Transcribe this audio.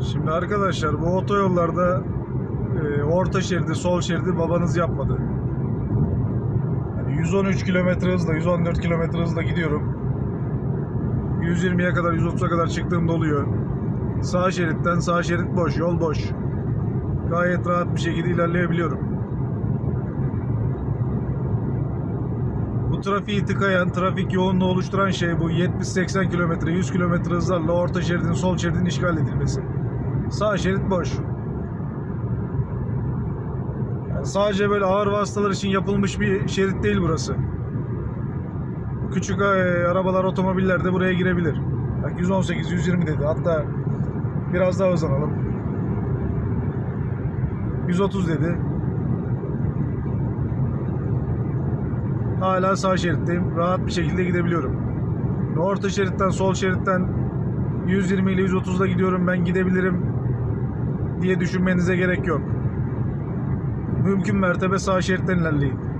Şimdi arkadaşlar bu otoyollarda e, orta şeridi, sol şeridi babanız yapmadı. Yani 113 kilometre hızla, 114 kilometre hızla gidiyorum. 120'ye kadar, 130'a kadar çıktığımda oluyor. Sağ şeritten sağ şerit boş, yol boş. Gayet rahat bir şekilde ilerleyebiliyorum. Bu trafiği tıkayan, trafik yoğunluğu oluşturan şey bu 70-80 kilometre, 100 kilometre hızlarla orta şeridin, sol şeridin işgal edilmesi. Sağ şerit boş. Yani sadece böyle ağır vasıtalar için yapılmış bir şerit değil burası. Küçük e, arabalar, otomobiller de buraya girebilir. Bak 118, 120 dedi. Hatta biraz daha hızlanalım. 130 dedi. Hala sağ şeritteyim. Rahat bir şekilde gidebiliyorum. Orta şeritten, sol şeritten 120 ile 130'da gidiyorum ben gidebilirim diye düşünmenize gerek yok. Mümkün mertebe sağ şeritten ilerleyin.